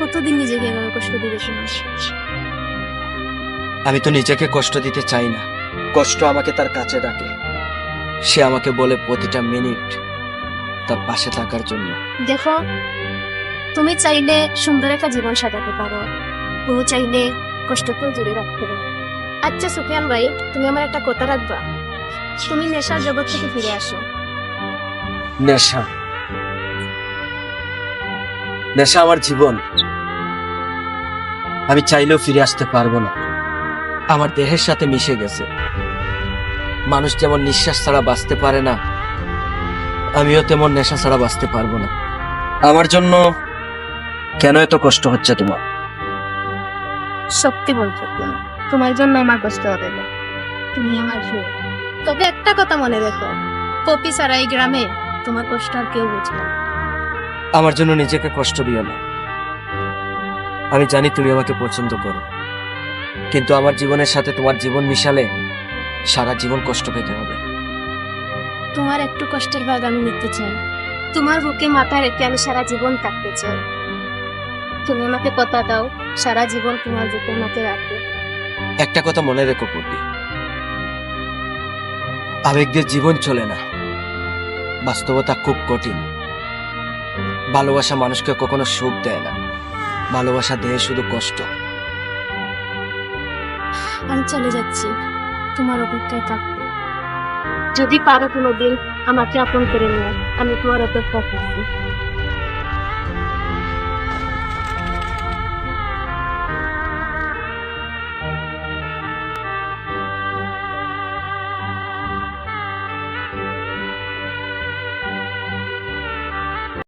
কতদিন নিজেকে এভাবে কষ্ট দিবে আমি তো নিজেকে কষ্ট দিতে চাই না। কষ্ট আমাকে তার কাছে ডাকে সে আমাকে বলে প্রতিটা মিনিট তার পাশে থাকার জন্য। দেখো তুমি চাইলে সুন্দর একটা জীবন সাজাতে পারো। তুমি চাইলে কষ্টকেও জুড়ে রাখতে পারো। আচ্ছা সুফিয়ান ভাই তুমি আমার একটা কথা রাখবা। তুমি নেশার জগৎ থেকে ফিরে আসো। নেশা? নেশা আমার জীবন। আমি চাইলেও ফিরে আসতে পারব না। আমার দেহের সাথে মিশে গেছে। মানুষ যেমন নিঃশ্বাস ছাড়া বাঁচতে পারে না, আমিও তেমন নেশা ছাড়া বাঁচতে পারব না। আমার জন্য কেন এত কষ্ট হচ্ছে তোমার? সত্যি বলছো তোমার জন্য আমার কষ্ট হবে না। তুমি আমার তবে একটা কথা মনে রেখো, পপি ছাড়া এই গ্রামে তোমার কষ্ট আর কেউ বুঝবে না। আমার জন্য নিজেকে কষ্ট দিও না। আমি জানি তুমি আমাকে পছন্দ করো। কিন্তু আমার জীবনের সাথে তোমার জীবন মিশালে সারা জীবন কষ্ট পেতে হবে। তোমার একটু কষ্টের ভাগ আমি নিতে চাই। তোমার বুকে মাথা রেখে আমি সারা জীবন থাকতে চাই। তুমি আমাকে কথা দাও সারা জীবন তোমার বুকে মাথা রাখবে একটা কথা মনে রেখো পপি আবেগ দিয়ে জীবন চলে না। বাস্তবতা খুব কঠিন। ভালোবাসা মানুষকে কখনো সুখ দেয় না। ভালোবাসা দেয় শুধু কষ্ট। আমি চলে যাচ্ছি। তোমার অপেক্ষায় থাকব। যদি পারো কোনোদিন আমাকে আপন করে নিও আমি তোমার অপেক্ষা করছি।